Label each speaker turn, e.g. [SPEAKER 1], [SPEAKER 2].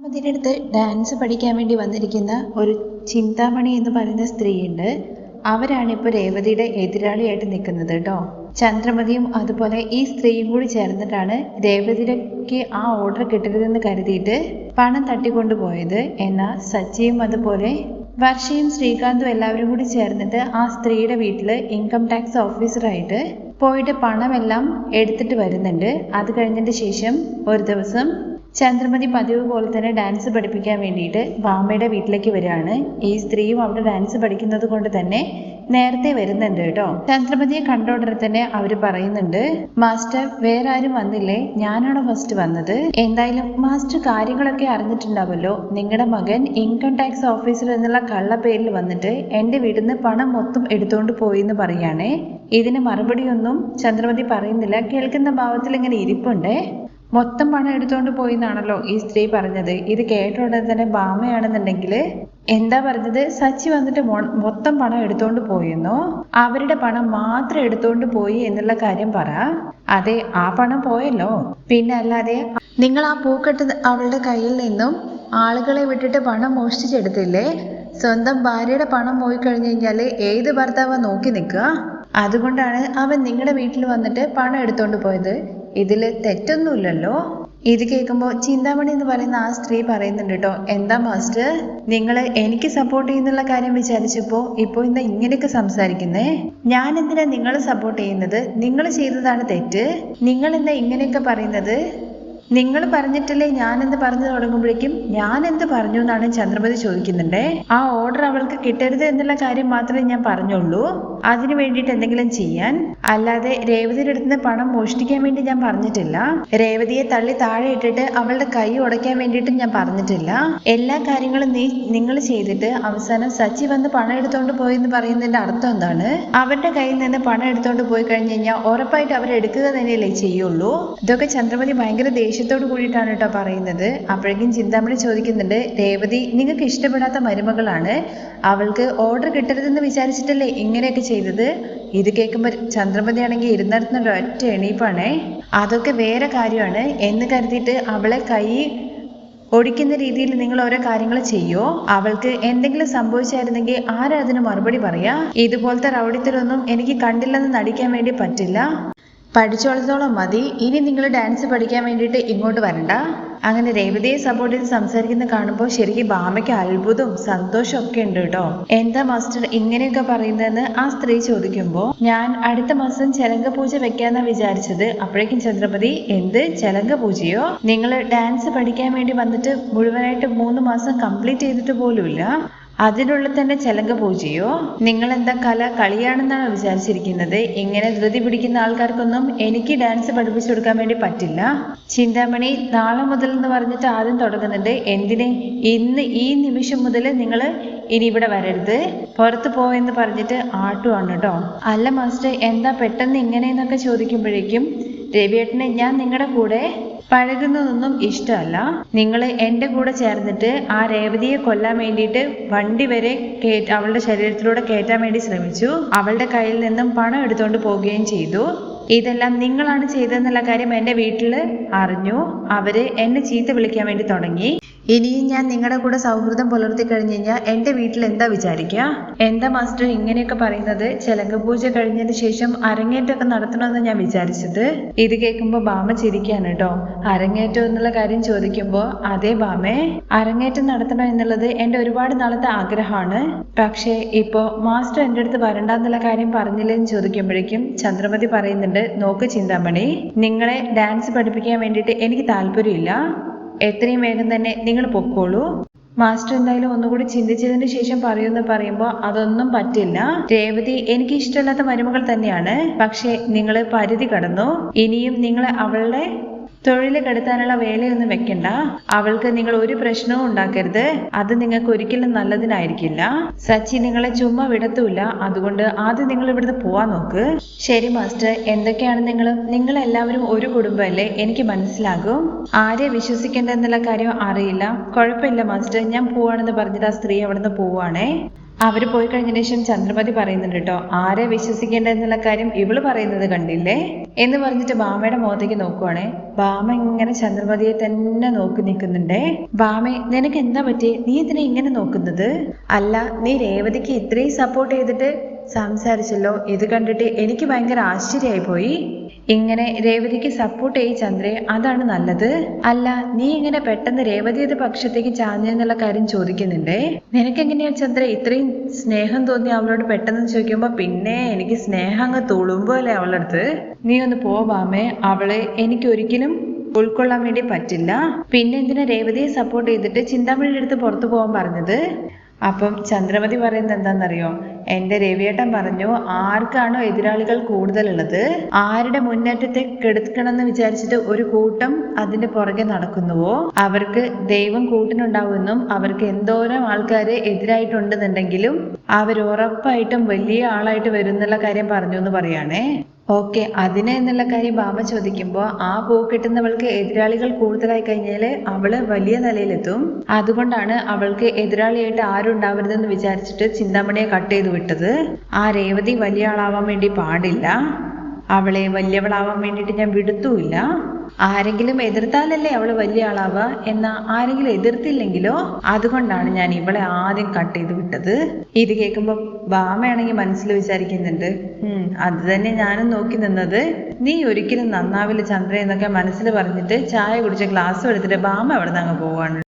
[SPEAKER 1] അതിനടുത്ത് ഡാൻസ് പഠിക്കാൻ വേണ്ടി വന്നിരിക്കുന്ന ഒരു ചിന്താമണി എന്ന് പറയുന്ന സ്ത്രീയുണ്ട്. അവരാണ് ഇപ്പോൾ രേവതിയുടെ എതിരാളിയായിട്ട് നിൽക്കുന്നത് കേട്ടോ. ചന്ദ്രമതിയും അതുപോലെ ഈ സ്ത്രീയും കൂടി ചേർന്നിട്ടാണ് രേവതിക്ക് ആ ഓർഡർ കിട്ടരുതെന്ന് കരുതിയിട്ട് പണം തട്ടിക്കൊണ്ടുപോയത് എന്നാൽ സച്ചിയും അതുപോലെ വർഷയും ശ്രീകാന്തും എല്ലാവരും കൂടി ചേർന്നിട്ട് ആ സ്ത്രീയുടെ വീട്ടിൽ ഇൻകം ടാക്സ് ഓഫീസറായിട്ട് പോയിട്ട് പണമെല്ലാം എടുത്തിട്ട് വരുന്നുണ്ട്. അത് കഴിഞ്ഞതിന് ശേഷം ഒരു ദിവസം ചന്ദ്രമതി പതിവ് പോലെ തന്നെ ഡാൻസ് പഠിപ്പിക്കാൻ വേണ്ടിയിട്ട് ബാമയുടെ വീട്ടിലേക്ക് വരികയാണ്. ഈ സ്ത്രീയും അവിടെ ഡാൻസ് പഠിക്കുന്നത് കൊണ്ട് തന്നെ നേരത്തെ വരുന്നുണ്ട് കേട്ടോ. ചന്ദ്രമതിയെ കണ്ട ഉടനെ തന്നെ അവർ പറയുന്നുണ്ട് മാസ്റ്റർ വേറെ ആരും വന്നില്ലേ? ഞാനാണോ ഫസ്റ്റ് വന്നത്? എന്തായാലും മാസ്റ്റർ കാര്യങ്ങളൊക്കെ അറിഞ്ഞിട്ടുണ്ടാവല്ലോ. നിങ്ങളുടെ മകൻ ഇൻകം ടാക്സ് ഓഫീസിൽ നിന്നുള്ള കള്ള പേരിൽ വന്നിട്ട് എന്റെ വീട്ടിൽ നിന്ന് പണം മൊത്തം എടുത്തുകൊണ്ട് പോയി എന്ന് പറയുകയാണേ ഇതിന് മറുപടിയൊന്നും ചന്ദ്രമതി പറയുന്നില്ല. കേൾക്കുന്ന ഭാവത്തിൽ ഇങ്ങനെ ഇരിപ്പുണ്ടേ. മൊത്തം പണം എടുത്തുകൊണ്ട് പോയി എന്നാണല്ലോ ഈ സ്ത്രീ പറഞ്ഞത്. ഇത് കേട്ട ഉടനെ തന്നെ ബാമയാണെന്നുണ്ടെങ്കിൽ എന്താ പറഞ്ഞത്? സച്ചി വന്നിട്ട് മൊത്തം പണം എടുത്തോണ്ട് പോയെന്നോ? അവരുടെ പണം മാത്രം എടുത്തോണ്ട് പോയി എന്നുള്ള കാര്യം പറ. അതെ ആ പണം പോയല്ലോ. പിന്നെ അല്ലാതെ നിങ്ങൾ ആ പൂക്കെട്ട് അവളുടെ കയ്യിൽ നിന്നും ആളുകളെ വിട്ടിട്ട് പണം മോഷ്ടിച്ചെടുത്തില്ലേ? സ്വന്തം ഭാര്യയുടെ പണം പോയി കഴിഞ്ഞു കഴിഞ്ഞാൽ ഏത് ഭർത്താവ് നോക്കി നിൽക്കുക? അതുകൊണ്ടാണ് അവൻ നിങ്ങളുടെ വീട്ടിൽ വന്നിട്ട് പണം എടുത്തോണ്ട് പോയത്. ഇതിൽ തെറ്റൊന്നുമില്ലല്ലോ. ഇത് കേൾക്കുമ്പോൾ ചിന്താമണി എന്ന് പറയുന്ന ആ സ്ത്രീ പറയുന്നുണ്ട് കേട്ടോ എന്താ മാസ്റ്റർ നിങ്ങൾ എനിക്ക് സപ്പോർട്ട് ചെയ്യുന്നുള്ള കാര്യം വിചാരിച്ചപ്പോൾ ഇപ്പോൾ ഇന്ന് ഇങ്ങനെയൊക്കെ സംസാരിക്കുന്നേ? ഞാൻ എന്തിനാ നിങ്ങളെ സപ്പോർട്ട് ചെയ്യുന്നത്? നിങ്ങൾ ചെയ്തതാണ് തെറ്റ്. നിങ്ങൾ എന്താ ഇങ്ങനെയൊക്കെ പറയുന്നത്? നിങ്ങൾ പറഞ്ഞിട്ടില്ലേ ഞാൻ എന്ത് പറഞ്ഞു തുടങ്ങുമ്പോഴേക്കും ഞാൻ എന്ത് പറഞ്ഞു എന്നാണ് ചന്ദ്രമതി ചോദിക്കുന്നുണ്ടേ? ആ ഓർഡർ അവൾക്ക് കിട്ടരുത് എന്നുള്ള കാര്യം മാത്രമേ ഞാൻ പറഞ്ഞുള്ളൂ. അതിനു വേണ്ടിയിട്ട് എന്തെങ്കിലും ചെയ്യാൻ. അല്ലാതെ രേവതിയുടെ അടുത്ത് നിന്ന് പണം മോഷ്ടിക്കാൻ വേണ്ടി ഞാൻ പറഞ്ഞിട്ടില്ല. രേവതിയെ തള്ളി താഴെ ഇട്ടിട്ട് അവളുടെ കൈ ഉടയ്ക്കാൻ വേണ്ടിയിട്ടും ഞാൻ പറഞ്ഞിട്ടില്ല. എല്ലാ കാര്യങ്ങളും നീ നിങ്ങൾ ചെയ്തിട്ട് അവസാനം സച്ചി വന്ന് പണം എടുത്തോണ്ട് പോയെന്ന് പറയുന്നതിന്റെ അർത്ഥം എന്താണ്? അവരുടെ കയ്യിൽ നിന്ന് പണം എടുത്തോണ്ട് പോയി കഴിഞ്ഞു കഴിഞ്ഞാൽ ഉറപ്പായിട്ട് അവരെടുക്കുക തന്നെയല്ലേ ചെയ്യുള്ളൂ. ഇതൊക്കെ ചന്ദ്രമതി ഭയങ്കര ദേഷ്യത്തോട് കൂടിയിട്ടാണ് കേട്ടോ പറയുന്നത്. അപ്പോഴേക്കും ചിന്താമണി ചോദിക്കുന്നുണ്ട് രേവതി നിങ്ങൾക്ക് ഇഷ്ടപ്പെടാത്ത മരുമകളാണ്? അവൾക്ക് ഓർഡർ കിട്ടരുതെന്ന് വിചാരിച്ചിട്ടല്ലേ ഇങ്ങനെയൊക്കെ ചെയ്തത്? ഇത് കേൾക്കുമ്പോൾ ചന്ദ്രമതി ആണെങ്കിൽ ഇരുന്നിടത്തുനിന്ന് ഒറ്റ എണീപ്പാണേ. അതൊക്കെ വേറെ കാര്യമാണ്. എന്ന് കരുതിയിട്ട് അവളെ കൈ ഒടിക്കുന്ന രീതിയിൽ നിങ്ങൾ ഓരോ കാര്യങ്ങൾ ചെയ്യോ? അവൾക്ക് എന്തെങ്കിലും സംഭവിച്ചായിരുന്നെങ്കിൽ ആരാ അതിന് മറുപടി പറയാ? ഇതുപോലത്തെ റൗഡിത്തരൊന്നും എനിക്ക് കണ്ടില്ലെന്ന് നടിക്കാൻ വേണ്ടി പറ്റില്ല. പഠിച്ചോളത്തോളം മതി. ഇനി നിങ്ങൾ ഡാൻസ് പഠിക്കാൻ വേണ്ടിയിട്ട് ഇങ്ങോട്ട് വരണ്ട. അങ്ങനെ രേവതിയെ സപ്പോർട്ട് ചെയ്ത് സംസാരിക്കുന്ന കാണുമ്പോൾ ശരിക്കും ബാമയ്ക്ക് അത്ഭുതവും സന്തോഷവും ഒക്കെ ഉണ്ട് കേട്ടോ. എന്താ മാസ്റ്റർ ഇങ്ങനെയൊക്കെ പറയുന്നതെന്ന് ആ സ്ത്രീ ചോദിക്കുമ്പോൾ ഞാൻ അടുത്ത മാസം ചലങ്ക പൂജ വെക്കാന്നാ വിചാരിച്ചത്. അപ്പോഴേക്കും ചന്ദ്രപതി എന്ത്? ചലങ്ക പൂജയോ നിങ്ങൾ ഡാൻസ് പഠിക്കാൻ വേണ്ടി വന്നിട്ട് മുഴുവനായിട്ട് മൂന്ന് മാസം കംപ്ലീറ്റ് ചെയ്തിട്ട് പോലുമില്ല. അതിനുള്ളിൽ തന്നെ ചെലങ്ക പൂജയോ? നിങ്ങൾ എന്താ കല കളിയാണെന്നാണ് വിചാരിച്ചിരിക്കുന്നത്? ഇങ്ങനെ ധൃതി പിടിക്കുന്ന ആൾക്കാർക്കൊന്നും എനിക്ക് ഡാൻസ് പഠിപ്പിച്ചു കൊടുക്കാൻ വേണ്ടി പറ്റില്ല. ചിന്താമണി നാളെ മുതൽ എന്ന് പറഞ്ഞിട്ട് ആദ്യം തുടങ്ങുന്നുണ്ട് എന്തിനെ? ഇന്ന് ഈ നിമിഷം മുതൽ നിങ്ങൾ ഇനി ഇവിടെ വരരുത്. പുറത്ത് പോയെന്ന് പറഞ്ഞിട്ട് ആട്ടുവാണ് കേട്ടോ. അല്ല മാസ്റ്റർ എന്താ പെട്ടെന്ന് ഇങ്ങനെയെന്നൊക്കെ ചോദിക്കുമ്പോഴേക്കും രവിയേട്ടനെ ഞാൻ നിങ്ങളുടെ കൂടെ പഴകുന്നതൊന്നും ഇഷ്ടമല്ല. നിങ്ങൾ എന്റെ കൂടെ ചേർന്നിട്ട് ആ രേവതിയെ കൊല്ലാൻ വേണ്ടിയിട്ട് വണ്ടി വരെ അവളുടെ ശരീരത്തിലൂടെ കയറ്റാൻ വേണ്ടി ശ്രമിച്ചു. അവളുടെ കയ്യിൽ നിന്നും പണം എടുത്തുകൊണ്ട് പോവുകയും ചെയ്തു. ഇതെല്ലാം നിങ്ങളാണ് ചെയ്തതെന്നുള്ള കാര്യം എന്റെ വീട്ടിൽ അറിഞ്ഞു. അവർ എന്നെ ചീത്ത വിളിക്കാൻ വേണ്ടി തുടങ്ങി. ഇനിയും ഞാൻ നിങ്ങളുടെ കൂടെ സൗഹൃദം പുലർത്തി കഴിഞ്ഞു കഴിഞ്ഞാൽ എന്റെ വീട്ടിൽ എന്താ വിചാരിക്കുക എന്താ മാസ്റ്റർ ഇങ്ങനെയൊക്കെ പറയുന്നത്? ചെലങ്ക പൂജ കഴിഞ്ഞതിന് ശേഷം അരങ്ങേറ്റമൊക്കെ നടത്തണമെന്ന് ഞാൻ വിചാരിച്ചത്. ഇത് കേൾക്കുമ്പോൾ ബാമ ചിരിക്കാണ് കേട്ടോ. അരങ്ങേറ്റം എന്നുള്ള കാര്യം ചോദിക്കുമ്പോൾ അതേ ബാമേ അരങ്ങേറ്റം നടത്തണം എന്നുള്ളത് എന്റെ ഒരുപാട് നാളത്തെ ആഗ്രഹമാണ്. പക്ഷേ ഇപ്പോൾ മാസ്റ്റർ എന്റെ അടുത്ത് വരണ്ട എന്നുള്ള കാര്യം പറഞ്ഞില്ലെന്ന് ചോദിക്കുമ്പോഴേക്കും ചന്ദ്രമതി പറയുന്നുണ്ട് നോക്ക് ചിന്താമണി നിങ്ങളെ ഡാൻസ് പഠിപ്പിക്കാൻ വേണ്ടിയിട്ട് എനിക്ക് താല്പര്യമില്ല. എത്രയും വേഗം തന്നെ നിങ്ങൾ പൊക്കോളൂ. മാസ്റ്റർ എന്തായാലും ഒന്നുകൂടി ചിന്തിച്ചതിന് ശേഷം പറയുമെന്ന് പറയുമ്പോൾ അതൊന്നും പറ്റില്ല. രേവതി എനിക്ക് ഇഷ്ടമല്ലാത്ത മരുമകൾ തന്നെയാണ്. പക്ഷേ നിങ്ങൾ പരിധി കടന്നു. ഇനിയും നിങ്ങൾ അവളുടെ തൊഴിൽ കെടുത്താനുള്ള വേലയൊന്നും വെക്കണ്ട. അവൾക്ക് നിങ്ങൾ ഒരു പ്രശ്നവും ഉണ്ടാക്കരുത്. അത് നിങ്ങൾക്ക് ഒരിക്കലും നല്ലതിനായിരിക്കില്ല. സച്ചി നിങ്ങളെ ചുമ്മാ വിടത്തൂല അതുകൊണ്ട് ആദ്യം നിങ്ങൾ ഇവിടുന്ന് പോവാൻ നോക്ക്. ശരി മാസ്റ്റർ. എന്തൊക്കെയാണ് നിങ്ങൾ? നിങ്ങൾ എല്ലാവരും ഒരു കുടുംബമല്ലേ? എനിക്ക് മനസ്സിലാകും. ആരെ വിശ്വസിക്കേണ്ട എന്നുള്ള കാര്യം അറിയില്ല. കുഴപ്പമില്ല മാസ്റ്റർ. ഞാൻ പോവാണെന്ന് പറഞ്ഞിട്ട് ആ സ്ത്രീ അവിടുന്ന് പോവാണേ അവർ പോയി കഴിഞ്ഞതിന് ശേഷം ചന്ദ്രമതി പറയുന്നുണ്ട് കേട്ടോ ആരെ വിശ്വസിക്കേണ്ടതെന്നുള്ള കാര്യം ഇവൾ പറയുന്നത് കണ്ടില്ലേ? എന്ന് പറഞ്ഞിട്ട് ബാമയുടെ മുഖത്തേക്ക് നോക്കുവാണേ. ബാമ ഇങ്ങനെ ചന്ദ്രമതിയെ തന്നെ നോക്കി നിൽക്കുന്നുണ്ടേ. ബാമേ നിനക്ക് എന്താ പറ്റിയേ നീ ഇതിനെ ഇങ്ങനെ നോക്കുന്നത്? അല്ല നീ രേവതിക്ക് ഇത്രയും സപ്പോർട്ട് ചെയ്തിട്ട് സംസാരിച്ചല്ലോ. ഇത് കണ്ടിട്ട് എനിക്ക് ഭയങ്കര ആശ്ചര്യമായി പോയി. ഇങ്ങനെ രേവതിക്ക് സപ്പോർട്ട് ചെയ്യ് ചന്ദ്രേ അതാണ് നല്ലത്. അല്ല നീ ഇങ്ങനെ പെട്ടെന്ന് രേവതിയുടെ പക്ഷത്തേക്ക് ചാഞ്ഞെന്നുള്ള കാര്യം ചോദിക്കുന്നുണ്ടേ? നിനക്കെങ്ങനെയാ ചന്ദ്ര? ഇത്രയും സ്നേഹം തോന്നി അവളോട് പെട്ടെന്ന് ചോദിക്കുമ്പോ പിന്നെ എനിക്ക് സ്നേഹം അങ്ങ് തുളുമ്പോലെ അവളടുത്ത്? നീ ഒന്ന് പോവാമേ അവളെ എനിക്ക് ഒരിക്കലും ഉൾക്കൊള്ളാൻ വേണ്ടി പറ്റില്ല. പിന്നെ എന്തിനാ രേവതിയെ സപ്പോർട്ട് ചെയ്തിട്ട് ചിന്താമണിയുടെ അടുത്ത് പുറത്തു പോകാൻ പറഞ്ഞത്? അപ്പം ചന്ദ്രമതി പറയുന്നത് എന്താണെന്നറിയോ? എന്റെ രവിയേട്ടൻ പറഞ്ഞു ആർക്കാണോ എതിരാളികൾ കൂടുതലുള്ളത്? ആരുടെ മുന്നേറ്റത്തെ കെടുക്കണമെന്ന് വിചാരിച്ചിട്ട് ഒരു കൂട്ടം അതിന്റെ പുറകെ നടക്കുന്നുവോ? അവർക്ക് ദൈവം കൂട്ടിനുണ്ടാവുമെന്നും അവർക്ക് എന്തോരം ആൾക്കാരെ എതിരായിട്ടുണ്ടെന്നുണ്ടെങ്കിലും അവർ ഉറപ്പായിട്ടും വലിയ ആളായിട്ട് വരുന്നുള്ള കാര്യം പറഞ്ഞു എന്ന് പറയാണേ. ഓക്കെ അതിന് എന്നുള്ള കാര്യം ബാബ ചോദിക്കുമ്പോൾ ആ പൂ കിട്ടുന്നവൾക്ക് എതിരാളികൾ കൂടുതലായി കഴിഞ്ഞാൽ അവൾ വലിയ നിലയിലെത്തും. അതുകൊണ്ടാണ് അവൾക്ക് എതിരാളിയായിട്ട് ആരും ഉണ്ടാവരുതെന്ന് വിചാരിച്ചിട്ട് ചിന്താമണിയെ കട്ട് ചെയ്ത് വിട്ടത്. ആ രേവതി വലിയ ആളാവാൻ വേണ്ടി പാടില്ല. അവളെ വലിയവളാവാൻ വേണ്ടിയിട്ട് ഞാൻ വിടുത്തുമില്ല. ആരെങ്കിലും എതിർത്താലല്ലേ അവൾ വലിയ ആളാവുക എന്ന ആരെങ്കിലും എതിർത്തില്ലെങ്കിലോ അതുകൊണ്ടാണ് ഞാൻ ഇവളെ ആദ്യം കട്ട് ചെയ്ത് വിട്ടത്. ഇത് കേൾക്കുമ്പോ ബാമയാണെങ്കിൽ മനസ്സിൽ വിചാരിക്കുന്നുണ്ട് അത് തന്നെ ഞാനും നോക്കി നിന്നത്. നീ ഒരിക്കലും നന്നാവില്ല ചന്ദ്ര എന്നൊക്കെ മനസ്സിൽ പറഞ്ഞിട്ട് ചായ കുടിച്ച ഗ്ലാസ് എടുത്തിട്ട് ബാമ അവിടെ നിന്ന് അങ്ങ് പോവാണ്.